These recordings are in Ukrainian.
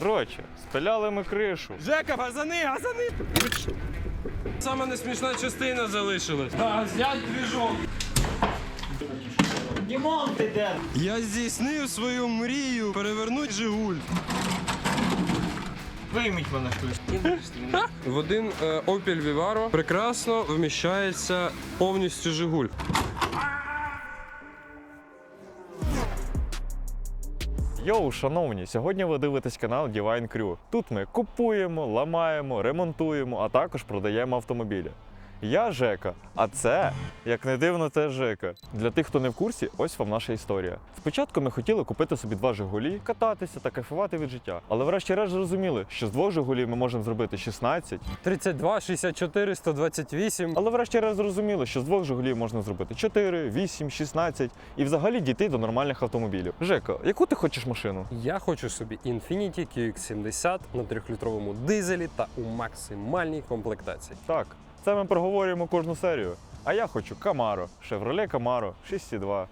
Коротше, спиляли ми кришу. Жека, газани, газани! Саме несмішна частина залишилась. А, взять двіжок. Дімон, ти де? Я здійснив свою мрію перевернути Жигуль. Вийміть мене хтось. В один е, Opel Vivaro прекрасно вміщається повністю Жигуль. Йоу, шановні, сьогодні ви дивитесь канал Divine Crew. Тут ми купуємо, ламаємо, ремонтуємо, а також продаємо автомобілі. Я Жека, а це, як не дивно, це Жека. Для тих, хто не в курсі, ось вам наша історія. Спочатку ми хотіли купити собі два Жигулі, кататися та кайфувати від життя. Але врешті-решт зрозуміли, що з двох Жигулів ми можемо зробити 16, 32, 64, 128. але врешті-решт зрозуміли, що з двох Жигулів можна зробити 4, 8, 16 і взагалі дійти до нормальних автомобілів. Жека, яку ти хочеш машину? Я хочу собі Infiniti QX70 на 3-літровому дизелі та у максимальній комплектації. Так, це ми проговорюємо кожну серію. А я хочу Camaro, Chevrolet Camaro 6.2.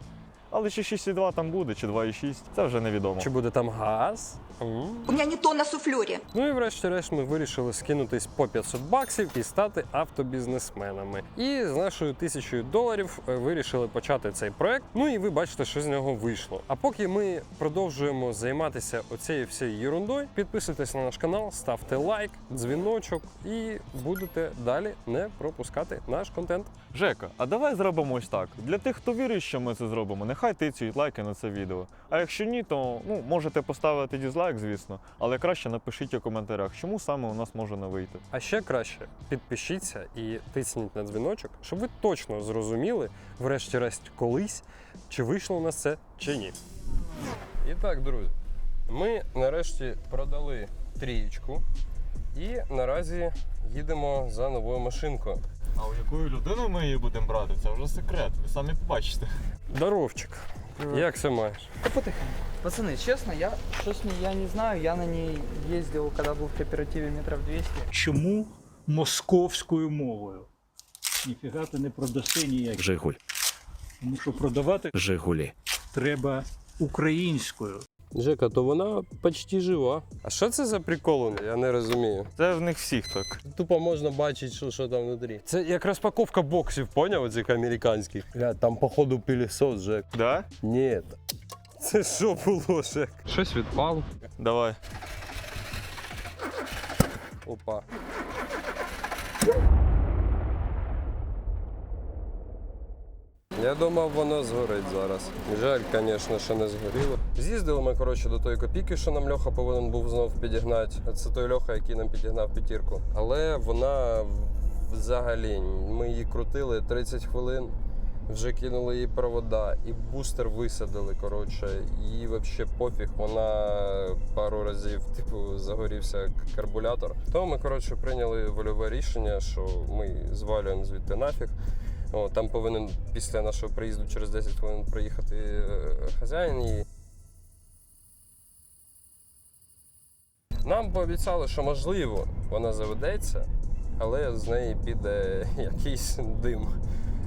Але чи 6.2 там буде, чи 2.6, це вже невідомо. Чи буде там газ? У меня не то на суфлере. Ну і врешті-решт ми вирішили скинутись по 500 баксів і стати автобізнесменами. І з нашою тисячою доларів е, вирішили почати цей проект. Ну і ви бачите, що з нього вийшло. А поки ми продовжуємо займатися оцією всією ерундою, підписуйтесь на наш канал, ставте лайк, дзвіночок і будете далі не пропускати наш контент. Жека, а давай зробимо ось так. Для тих, хто вірить, що ми це зробимо, нехай тицюють лайки на це відео. А якщо ні, то ну, можете поставити дізлайк, звісно, але краще напишіть у коментарях, чому саме у нас може не вийти. А ще краще підпишіться і тисніть на дзвіночок, щоб ви точно зрозуміли, врешті-решт колись, чи вийшло у нас це чи ні. І так, друзі, ми нарешті продали трієчку і наразі їдемо за новою машинкою. А у якою людиною ми її будемо брати, це вже секрет, ви самі побачите. Здоровчик, як все маєш? Да потихоньку. Пацаны, честно, я щось с я не знаю. Я на ней ездил, когда был в кооперативе метров 200. Чому московською мовою? Ніфіга ти не продаси ніяк. Жигуль, Тому що продавати Жигулі. треба українською. Жека, то вона почти жива. А що це за прикол? Я не розумію. Це в них всіх так. Тупо можна бачити, що, що там внутрі. Це як розпаковка боксів, поняв, оцих американських. Гля, там, походу, пилісос, Жек. Да? Ні. Це що було, Жек? Щось відпало. Давай. Опа. Я думав, воно згорить зараз. Жаль, звісно, що не згоріло. З'їздили ми, коротше, до тої копійки, що нам Льоха повинен був знов підігнати. Це той Льоха, який нам підігнав п'ятірку. Але вона взагалі, ми її крутили 30 хвилин. Вже кинули їй провода, і бустер висадили. Коротше, і взагалі пофіг. Вона пару разів типу загорівся карбулятор. То ми коротше прийняли вольове рішення, що ми звалюємо звідти нафіг. О, там повинен після нашого приїзду через 10 хвилин приїхати е, хазяїн. І... Нам пообіцяли, що можливо вона заведеться, але з неї піде якийсь дим.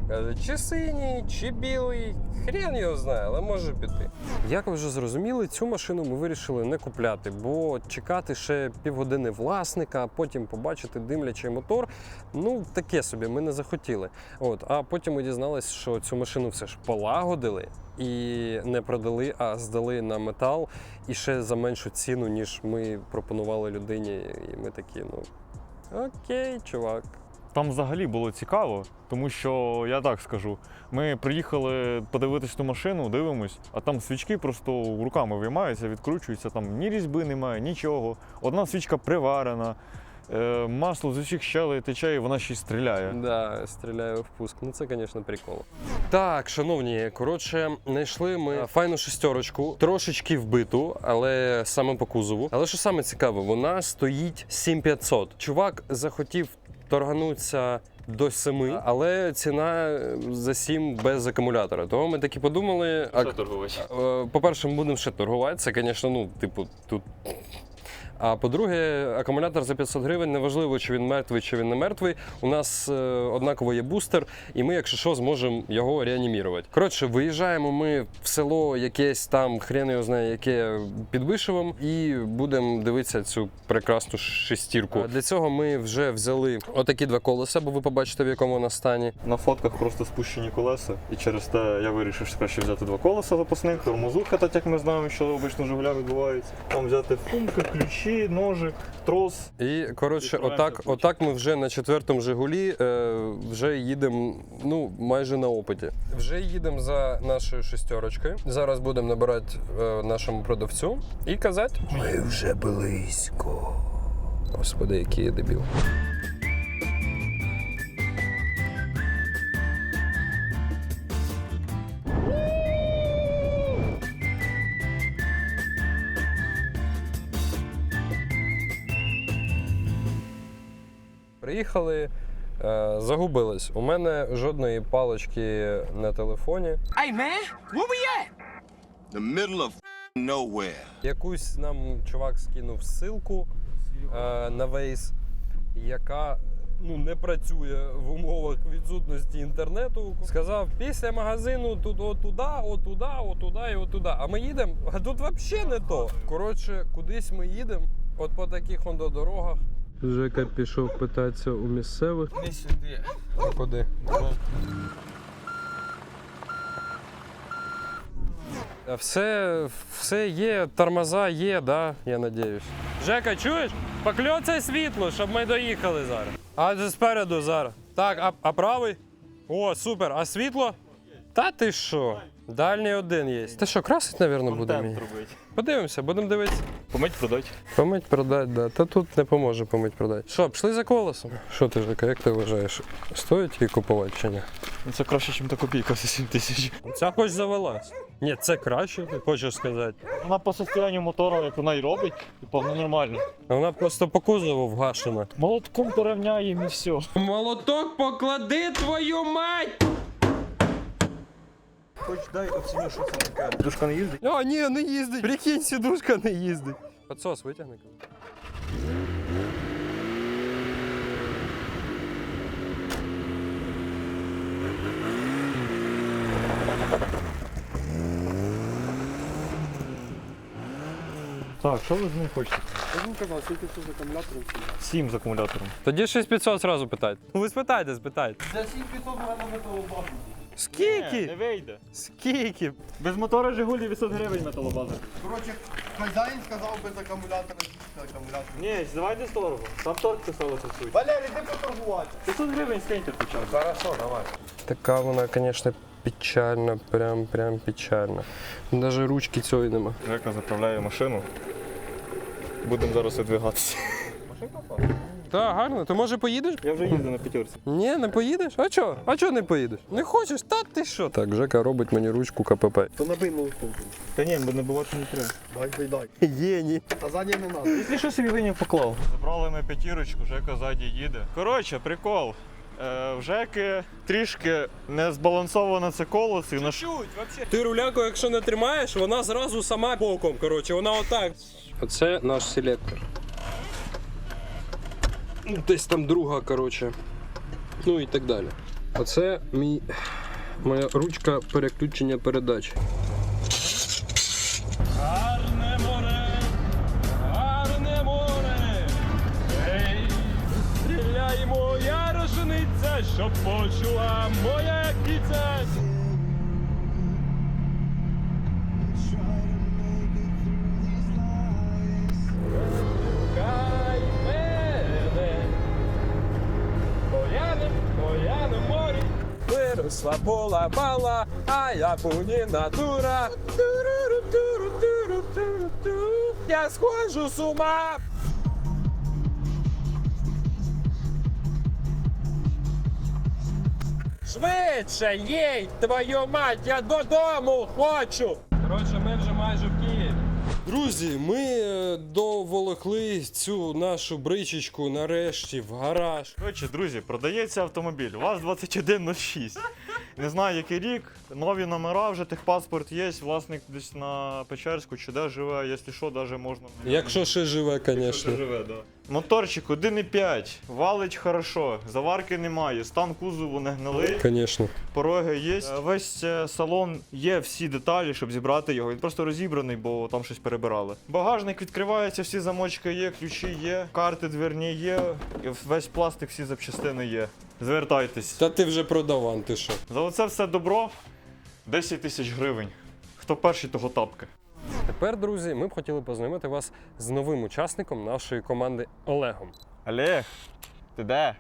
Каже, чи синій, чи білий, хрен його знає, але може піти. Як ви вже зрозуміли, цю машину ми вирішили не купляти, бо чекати ще півгодини власника, а потім побачити димлячий мотор. Ну, таке собі, ми не захотіли. От, а потім ми дізналися, що цю машину все ж полагодили і не продали, а здали на метал і ще за меншу ціну, ніж ми пропонували людині. І ми такі, ну окей, чувак. Там взагалі було цікаво, тому що я так скажу. Ми приїхали подивитись ту машину, дивимось, а там свічки просто руками виймаються, відкручуються, там ні різьби немає, нічого. Одна свічка приварена, е, масло з усіх щелей тече, і вона ще й стріляє. Да, стріляю в пуск. Ну це, звісно, прикол. Так, шановні, коротше, знайшли ми файну шестерочку, трошечки вбиту, але саме по кузову. Але що саме цікаве, вона стоїть 7500. Чувак захотів торганутися. До 7, але ціна за 7 без акумулятора. Тому ми таки подумали. а- торгувач. Е, По-перше, ми будемо ще торгувати. Це, звісно, ну, типу, тут А по-друге, акумулятор за 500 гривень, неважливо, чи він мертвий, чи він не мертвий. У нас е, однаково є бустер, і ми, якщо що, зможемо його реанімірувати. Коротше, виїжджаємо ми в село якесь там, хрен його знає, яке під Вишивом, і будемо дивитися цю прекрасну шестірку. А Для цього ми вже взяли отакі два колеса, бо ви побачите, в якому вона стані. На фотках просто спущені колеса, і через те я вирішив що краще взяти два колеса запасних, тормозуха, так як ми знаємо, що обично Жигуля відбувається. Там взяти функи, ключі, ножик, трос. І коротше, отак, отак ми вже на четвертому Жигулі е, вже їдемо ну, майже на опиті. Вже їдемо за нашою шестерочкою. Зараз будемо набирати е, нашому продавцю і казати. Ми вже близько. Господи, який я дебіл. Приїхали, е, загубились. У мене жодної палички на телефоні. Hey man, where we at? the middle of nowhere. Якусь нам чувак скинув ссылку е, на Waze, яка ну, не працює в умовах відсутності інтернету. Сказав, після магазину тут отуда, отуда, отуда і отуда. А ми їдемо, а тут взагалі не то. Коротше, кудись ми їдемо, от по таких он до дорогах. Жека пішов питатися у місцевих. Не сюди. А куди? А Все, все є, тормоза є, да, я надіюсь. Жека, чуєш? Покльоцай світло, щоб ми доїхали зараз. А спереду зараз. Так, а, а правий? О, супер. А світло? Та ти що? Дальній один є. Ти що, красить, мабуть, буде мені? робити. Подивимося, будемо дивитися. Помить продать. Помить продать, да. Та тут не поможе помить продати. Що, пішли за колесом? Що ти, Жека, як ти вважаєш? Стоїть її купувати чи ні? Ну це краще, ніж та копійка за 7 тисяч. Ця хоч завелась. Ні, це краще, ти хочеш сказати. Вона по состоянню мотора, як вона й робить, типу, ну нормально. Вона просто по кузову вгашена. Молотком порівняємо і все. Молоток поклади твою мать! Хоч дай оціню, що це таке. Душка не їздить? А, ні, не їздить. Прикинь, сідушка не їздить. Подсос витягни. Так, що ви з ним хочете? Я вам казав, скільки це з акумулятором? 7 з акумулятором. Тоді 6500 зразу питайте. Ну ви спитайте, спитайте. За 7500 в мене металобазу. Скільки? Не вийде. Скільки? Без мотора Жигулі 800 гривень металобаза. Коротше, хазяїн сказав без акумулятора, тільки акумулятор. Ні, давайте здорово. Там торг писалося суть. Валерій, ти поторгувати. 500 гривень скиньте хоча б. Така вона, звісно, печальна, прям прям печальна. Навіть ручки цієї нема. Жека заправляє машину. Будемо зараз видвигатися. Так, гарно. То може поїдеш? Я вже їздив на п'ятерці. Ні, не поїдеш? А чо? А чо не поїдеш? Не хочеш? Та ти що? Так, Жека робить мені ручку КПП. То набий молотком. Та ні, бо не бувати не треба. Дай, дай, дай. Єні. А задній не надо. Якщо що собі винів поклав. Забрали ми п'ятірочку, Жека ззаді їде. Коротше, прикол. Е, в Жеки трішки не збалансовано це колесо. і на ш- Ти руляку, якщо не тримаєш, вона зразу сама боком. Коротше, вона отак. Оце наш селектор. Десь там друга, коротше. Ну і так далі. Оце мій. Моя ручка переключення передач. Гарне море! Гарне море! Ей, стріляємо, я рушниця, щоб почула моя кіця. Виросла пола бала, а я буні дура. Я схожу з ума. Швидше, їй, твою мать, я додому хочу. Коротше, Друзі, ми е, доволокли цю нашу бричечку нарешті в гараж. Коротше, друзі, продається автомобіль. ВАЗ-2106. Не знаю, який рік. Нові номера, вже техпаспорт є. Власник десь на Печерську чи де живе, якщо що, навіть можна. Якщо ще живе, звісно. живе, да. Моторчик 1,5, валить хорошо, заварки немає, стан кузову не гнилий, Звісно. пороги є. Е, Весь е, салон є всі деталі, щоб зібрати його. Він просто розібраний, бо там щось перебирали. Багажник відкривається, всі замочки є, ключі є, карти дверні є, і весь пластик, всі запчастини є. Звертайтесь. Та ти вже продаван, ти що? За оце все добро 10 тисяч гривень. Хто перший, того тапки. Тепер, друзі, ми б хотіли познайомити вас з новим учасником нашої команди Олегом. Олег, ти де?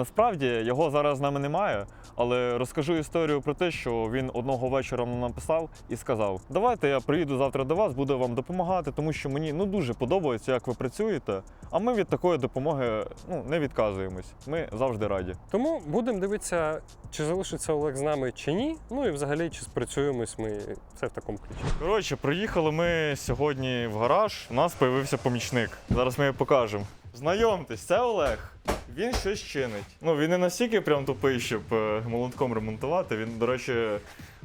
Насправді його зараз з нами немає, але розкажу історію про те, що він одного вечора нам написав і сказав: Давайте я приїду завтра до вас, буду вам допомагати, тому що мені ну дуже подобається, як ви працюєте. А ми від такої допомоги ну не відказуємось. Ми завжди раді. Тому будемо дивитися, чи залишиться Олег з нами чи ні. Ну і взагалі, чи спрацюємось ми все в такому ключі. Коротше, приїхали ми сьогодні в гараж. У нас з'явився помічник. Зараз ми його покажемо. Знайомтесь, це Олег. Він щось чинить. Ну він не настільки прям тупий, щоб е, молотком ремонтувати. Він, до речі,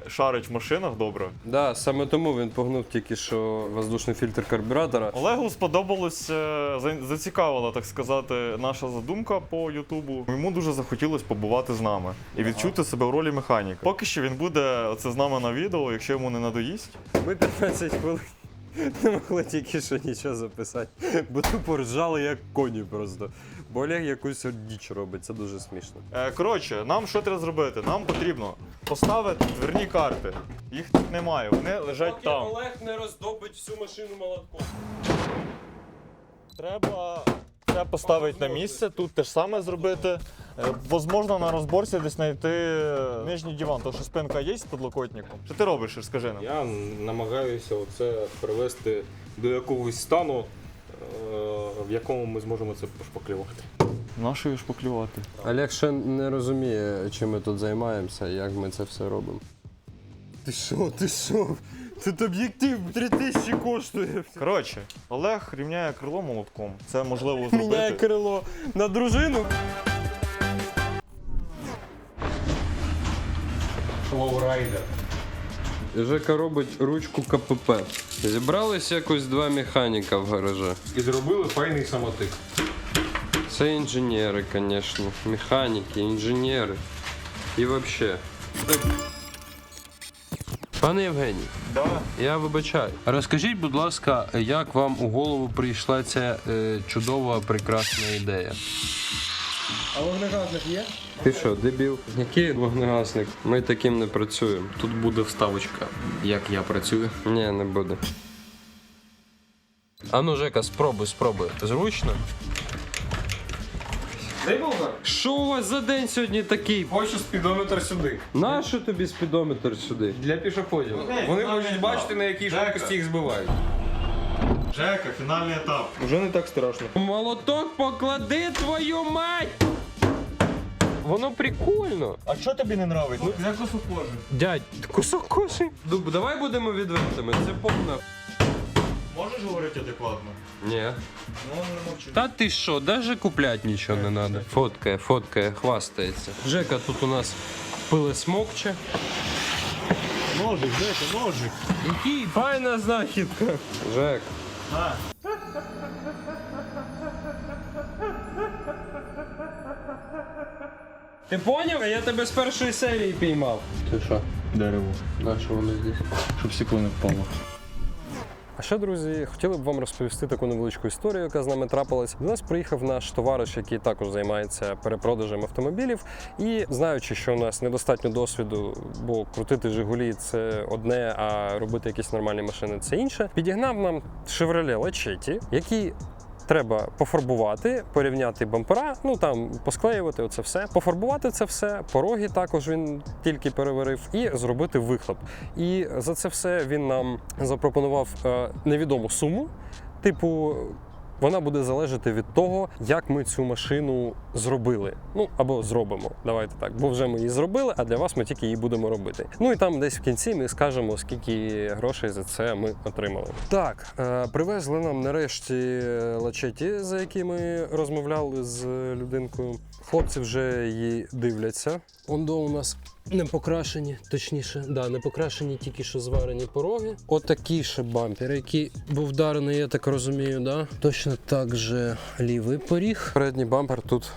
шарить в машинах добре. Да, саме тому він погнув тільки що воздушний фільтр карбюратора. Олегу сподобалось, е, за- зацікавила, так сказати, наша задумка по Ютубу. Йому дуже захотілося побувати з нами і відчути себе в ролі механіка. Поки що він буде оце з нами на відео, якщо йому не надоїсть. Ми 15 хвилин не могли тільки що нічого записати, бо тупо ржали як коні просто. Бо Олег якусь діч робить, це дуже смішно. Е, коротше, нам що треба зробити? Нам потрібно поставити дверні карти. Їх тут немає, вони лежать там. Олег не роздобить всю машину молотком. Треба це поставити на місце, тут те ж саме зробити. Е, Возможно, на розборці десь знайти е, нижній диван, тому що спинка є з підлокотником. Що ти робиш, скажи нам? Я намагаюся оце привести до якогось стану, е, в якому ми зможемо це пошпаклювати. Нашою шпаклювати. Олег ще не розуміє, чим ми тут займаємося, як ми це все робимо. Ти що, ти що? Тут об'єктив 3000 коштує. Коротше, Олег рівняє крило молотком. Це можливо Міняє зробити. крило на дружину. Лоурайдер. Жека робить ручку КПП. Зібрались якось два механіка в гаражі. І зробили файний самотик. Це інженери, звісно. Механіки, інженери. І взагалі. Пане Євгеній. Я вибачаю. Розкажіть, будь ласка, як вам у голову прийшла ця е, чудова, прекрасна ідея? А вогнегасник є? Ти що, дебіл? Який вогнегасник? Ми таким не працюємо. Тут буде вставочка, як я працюю. Ні, не буде. А ну, Жека, спробуй, спробуй. Зручно? Дай Бога. Що у вас за день сьогодні такий? Хочу спідометр сюди. Нащо тобі спідометр сюди? Для пішоходів. Вони хочуть бачити, на якій швидкості їх збивають. Жека, фінальний етап. Уже не так страшно. Молоток поклади твою мать! Воно прикольно. А що тобі не подобається? Ну, як сухоже. Дядь, кусок коші. Дуб, давай будемо відвертими. Це повна. Можеш говорити адекватно? Ні. Ну, не мовчи. Та ти що, даже куплять нічого не треба. Фоткає, фоткає, хвастається. Жека тут у нас пили смокче. Ножик, Жека, ножик. Який файна знахідка. Жек. А. Ти поняв? Я тебе з першої серії піймав. Ти що? Дерево. На що воно здесь? Щоб стекло не впало. А ще, друзі, хотіли б вам розповісти таку невеличку історію, яка з нами трапилась. До нас приїхав наш товариш, який також займається перепродажем автомобілів. І знаючи, що у нас недостатньо досвіду, бо крутити Жигулі це одне, а робити якісь нормальні машини це інше. Підігнав нам Chevrolet Lachetti, який Треба пофарбувати, порівняти бампера, ну там посклеювати оце все, пофарбувати це все, пороги також він тільки переварив, і зробити вихлоп. І за це все він нам запропонував е, невідому суму, типу вона буде залежати від того, як ми цю машину зробили. Ну або зробимо. Давайте так. Бо вже ми її зробили, а для вас ми тільки її будемо робити. Ну і там десь в кінці ми скажемо, скільки грошей за це ми отримали. Так, е, привезли нам нарешті лачеті, за які ми розмовляли з людинкою. Хлопці вже її дивляться. Ондо у нас не покрашені, точніше, да, не покрашені тільки що зварені пороги. Отакий ще бампер, який був вдарений, я так розумію, да? Точно так же лівий поріг. Передній бампер тут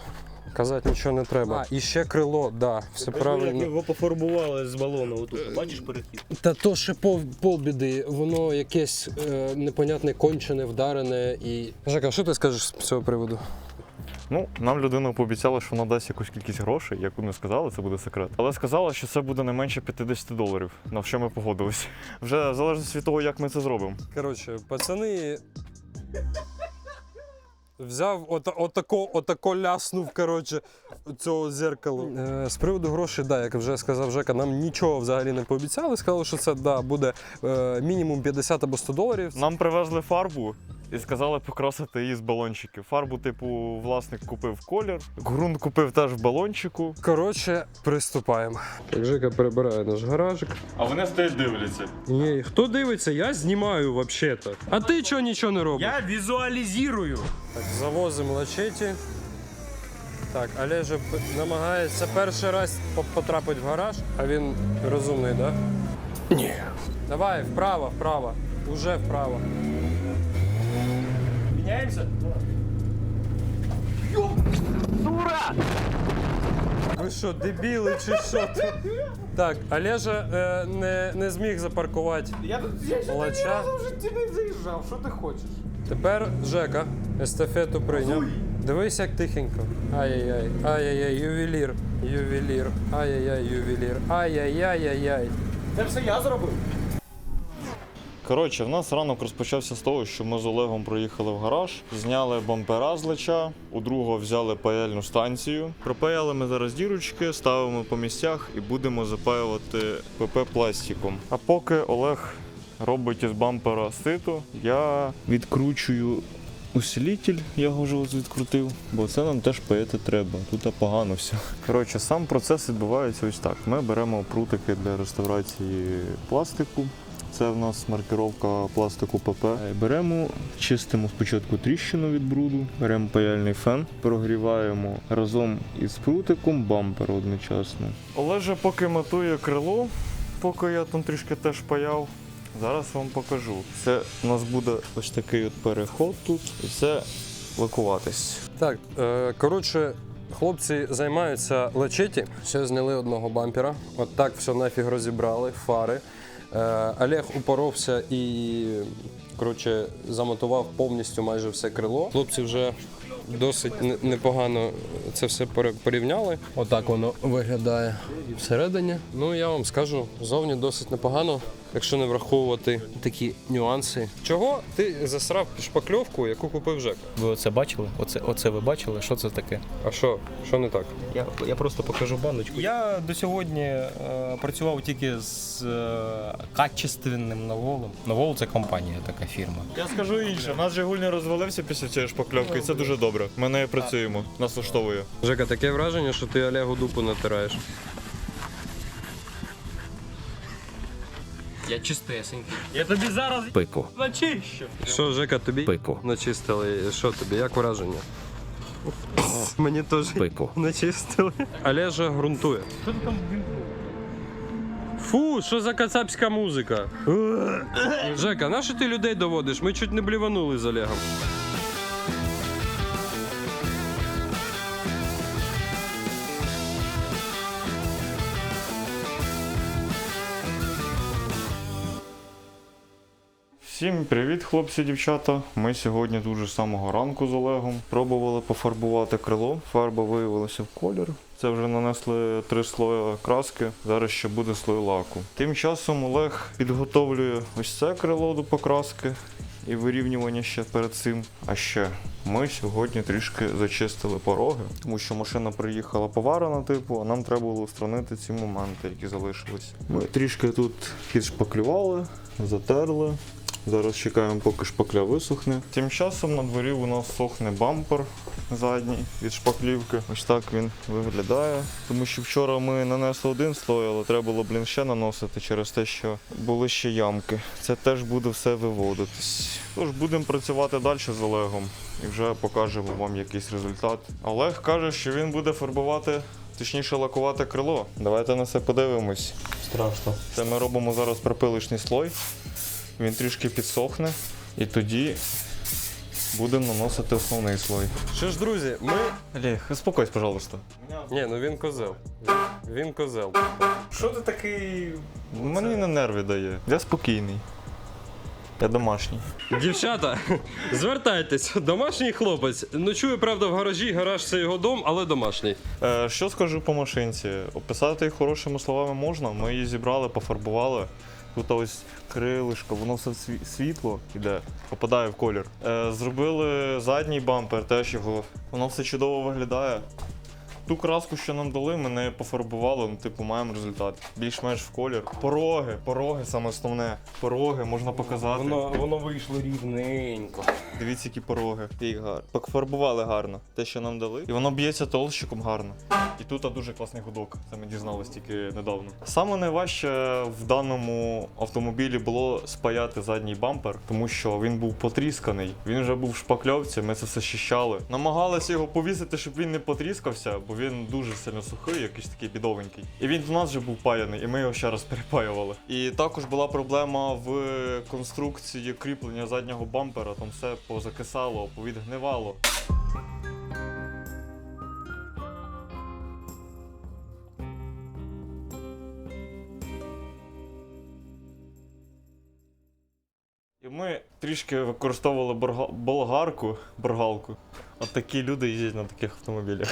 казати нічого не треба. А, і ще крило, да, все правильно. Його пофарбували з балону, отут, бачиш перехід? Та то ще пол, полбіди, воно якесь е, непонятне кончене, вдарене і. Жека, що ти скажеш з цього приводу? Ну, нам людина пообіцяла, що вона дасть якусь кількість грошей, яку не сказали, це буде секрет. Але сказала, що це буде не менше 50 доларів, на що ми погодилися. Вже в залежності від того, як ми це зробимо. Коротше, пацани. Взяв от, отако, отако ляснув, коротше, цього зеркала. Е, з приводу грошей, да, як вже сказав Жека, нам нічого взагалі не пообіцяли. Сказали, що це да, буде е, мінімум 50 або 100 доларів. Нам привезли фарбу і сказали покрасити її з балончиків. Фарбу, типу, власник купив колір, ґрунт купив теж в балончику. Коротше, приступаємо. Так, Жека перебирає наш гаражик. А вони стоять дивляться. Ні, хто дивиться, я знімаю взагалі-то. А ти чого нічого не робиш? Я візуалізую. Так, завозимо лачеті. Так, Олежа п- намагається перший раз потрапити в гараж, а він розумний, так? Да? Ні. Давай, вправо, вправо. Уже вправо. Міняємося? Ви що, дебіли чи що? Так, Олежа е, не, не зміг запаркувати. Я тут я ще Лача. в житті не заїжджав, що ти хочеш? Тепер Жека естафету прийняв. Дивись, як тихенько. Ай-яй-яй, ай-яй-яй, ювелір, ювелір, ай-яй-яй, ювелір, ай-яй-яй-яй-яй. Це все я зробив. Коротше, в нас ранок розпочався з того, що ми з Олегом проїхали в гараж, зняли бампера з леча, у другого взяли паяльну станцію. Пропаяли ми зараз дірочки, ставимо по місцях і будемо запаювати ПП пластиком. А поки Олег робить із бампера сито, я відкручую усилитель, я його вже відкрутив, бо це нам теж паяти треба. Тут погано все. Коротше, сам процес відбувається ось так. Ми беремо прутики для реставрації пластику. Це в нас маркировка пластику ПП. Беремо, чистимо спочатку тріщину від бруду, беремо паяльний фен, прогріваємо разом із прутиком бампер одночасно. Олеже поки матує крило, поки я там трішки теж паяв. Зараз вам покажу. Це у нас буде ось такий от переход тут, і це лакуватись. Так, е, коротше, хлопці займаються лечеті. Ще зняли одного бампера. От так все нафіг розібрали, фари. Е, Олег упоровся і коротше, замотував повністю майже все крило. Хлопці вже досить непогано це все порівняли. Отак воно виглядає всередині. Ну я вам скажу, зовні досить непогано, якщо не враховувати такі нюанси. Чого ти засрав шпакльовку, яку купив Жека? Ви оце бачили? Оце, оце ви бачили? Що це таке? А що? Що не так? Я, я просто покажу баночку. Я до сьогодні е, працював тільки з е, качественним наволом. Навол це компанія, така фірма. Я скажу інше, у нас Жигуль не розвалився після цієї шпакльовки, і це дуже добре. Ми нею працюємо, нас влаштовує. Жека, таке враження, що ти Олегу дупу натираєш. Я чистесенький. Я тобі зараз Пику. начищу. Що, Жека, тобі Пику. начистили? Що тобі? Як враження? Мені теж Пику. начистили. Олежа ґрунтує. Що ти там Фу, що за кацапська музика? Жека, на що ти людей доводиш? Ми чуть не бліванули з Олегом. Всім привіт, хлопці, дівчата. Ми сьогодні дуже з самого ранку з Олегом пробували пофарбувати крило. Фарба виявилася в колір. Це вже нанесли три слої краски. Зараз ще буде слой лаку. Тим часом Олег підготовлює ось це крило до покраски і вирівнювання ще перед цим. А ще ми сьогодні трішки зачистили пороги, тому що машина приїхала поварена, типу, а нам треба було устранити ці моменти, які залишились. Ми трішки тут підшпаклювали, затерли. Зараз чекаємо, поки шпакля висохне. Тим часом на дворі у нас сохне бампер задній від шпаклівки. Ось так він виглядає. Тому що вчора ми нанесли один слой, але треба було, блін, ще наносити через те, що були ще ямки. Це теж буде все виводитись. Тож будемо працювати далі з Олегом і вже покажемо вам якийсь результат. Олег каже, що він буде фарбувати, точніше лакувати крило. Давайте на це подивимось. Страшно. Це ми робимо зараз припилочний слой. Він трішки підсохне. І тоді будемо наносити основний слой. Що ж, друзі, ми. Олег, успокойся, пожалуйста. Ні, ну він козел. Він козел. Що ти такий. Мені на нерві дає. Я спокійний. Я домашній. Дівчата, звертайтесь, домашній хлопець. Ночує, правда, в гаражі. Гараж це його дом, але домашній. Е, що скажу по машинці? Описати її хорошими словами можна. Ми її зібрали, пофарбували. Тут ось крилишко, воно все світло іде, попадає в колір. Е, зробили задній бампер, теж його. Воно все чудово виглядає. Ту краску, що нам дали, ми не пофарбували, ну, типу, маємо результат. Більш-менш в колір. Пороги, пороги саме основне. Пороги можна показати. Воно, воно вийшло рівненько. Дивіться, які пороги. І гар. Пофарбували гарно. Те, що нам дали. І воно б'ється толщиком гарно. І тут дуже класний гудок. Це ми дізналися тільки недавно. Саме найважче в даному автомобілі було спаяти задній бампер, тому що він був потрісканий. Він вже був в шпакльовці, ми це все щищали. Намагалися його повісити, щоб він не потріскався, бо він дуже сильно сухий, якийсь такий бідовенький. І він до нас вже був паяний, і ми його ще раз перепаювали. І також була проблема в конструкції кріплення заднього бампера. Там все позакисало, повідгнивало. Ми трішки використовували борга... болгарку, боргалку. От такі люди їздять на таких автомобілях.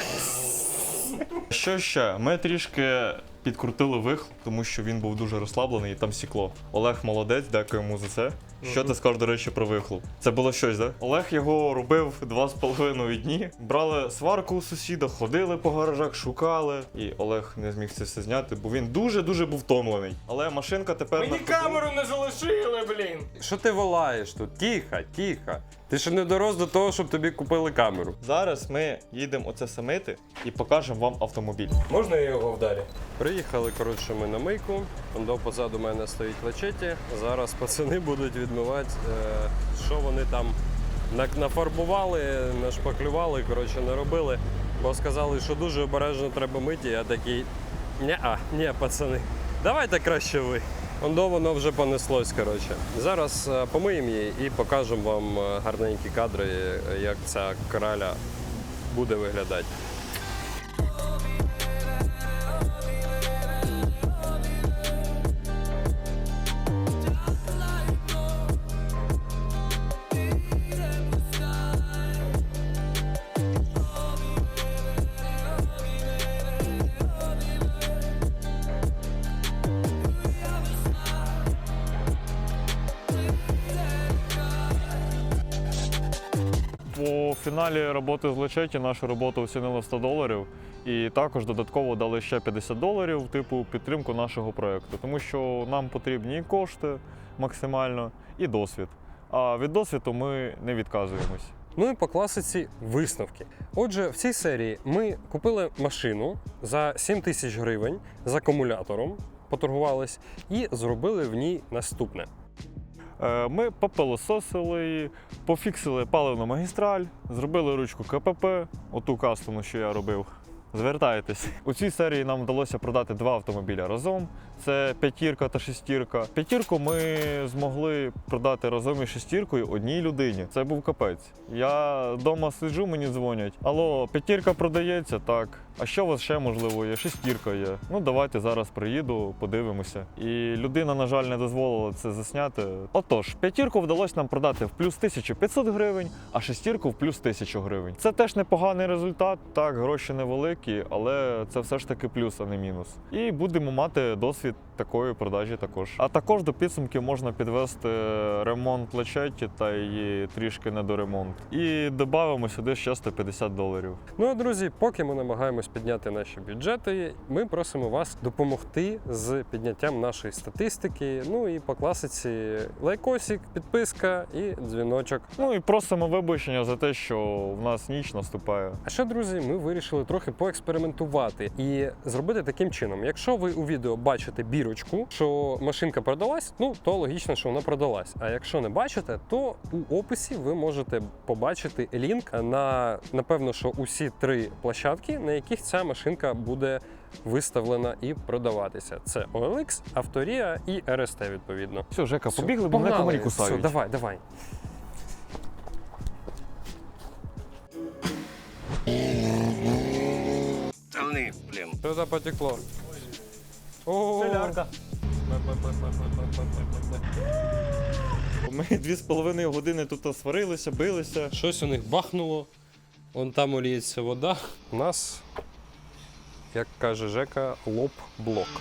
Що ще? Ми трішки підкрутили вихлоп, тому що він був дуже розслаблений і там сікло. Олег молодець, дякую йому за це. Що ти скажеш, до речі, про вихлоп? Це було щось, так? Да? Олег його робив два з половиною дні. Брали сварку у сусіда, ходили по гаражах, шукали. І Олег не зміг це все зняти, бо він дуже-дуже був втомлений. Але машинка тепер. Мені на ходу. камеру не залишили, блін. Що ти волаєш тут? Тихо, тихо. Ти ще не дорос до того, щоб тобі купили камеру. Зараз ми їдемо оце все мити і покажемо вам автомобіль. Можна я його вдалі? Приїхали, коротше, ми на мийку. Ондо позаду мене стоїть лачеті. Зараз пацани будуть відмивати, е, що вони там нафарбували, нашпаклювали, коротше, наробили. Бо сказали, що дуже обережно треба мити. Я такий. Ні-а, ні, пацани. Давайте краще ви. Ондо воно вже понеслось. коротше. Зараз е, помиємо її і покажемо вам е, гарненькі кадри, е, як ця краля буде виглядати. Фіналі роботи з Лечеті нашу роботу оцінили в 100 доларів. І також додатково дали ще 50 доларів, типу підтримку нашого проєкту. Тому що нам потрібні і кошти максимально, і досвід. А від досвіду ми не відказуємось. Ну і по класиці висновки. Отже, в цій серії ми купили машину за 7 тисяч гривень з акумулятором, поторгувались і зробили в ній наступне. Е, Ми попилососили пофіксили паливну магістраль, зробили ручку КПП, оту кастому, що я робив. Звертайтесь. У цій серії нам вдалося продати два автомобіля разом. Це п'ятірка та шестірка. П'ятірку ми змогли продати разом із шестіркою одній людині. Це був капець. Я вдома сиджу, мені дзвонять. Алло, п'ятірка продається, так. А що у вас ще можливо є? Шестірка є. Ну давайте зараз приїду, подивимося. І людина, на жаль, не дозволила це засняти. Отож, п'ятірку вдалося нам продати в плюс 1500 гривень, а шестірку в плюс 1000 гривень. Це теж непоганий результат. Так, гроші невеликі, але це все ж таки плюс, а не мінус. І будемо мати досвід досвід такої продажі також. А також до підсумків можна підвести ремонт плечеті та її трішки недоремонт. І додамо сюди ще 150 доларів. Ну а друзі, поки ми намагаємось підняти наші бюджети, ми просимо вас допомогти з підняттям нашої статистики. Ну і по класиці лайкосик, підписка і дзвіночок. Ну і просимо вибачення за те, що в нас ніч наступає. А ще, друзі, ми вирішили трохи поекспериментувати і зробити таким чином: якщо ви у відео бачите бірочку, що машинка продалась, ну то логічно, що вона продалась. А якщо не бачите, то у описі ви можете побачити лінк на напевно, що усі три площадки, на яких ця машинка буде виставлена і продаватися. Це OLX, Авторія і RST, відповідно. Все, Жека, Все, побігли, бо мене комарі кусають. Все, давай, давай. Блин. Сюди потекло. О, Ми дві з половиною години тут сварилися, билися. Щось у них бахнуло. Вон там оліється вода. У нас, як каже Жека, лоб-блок.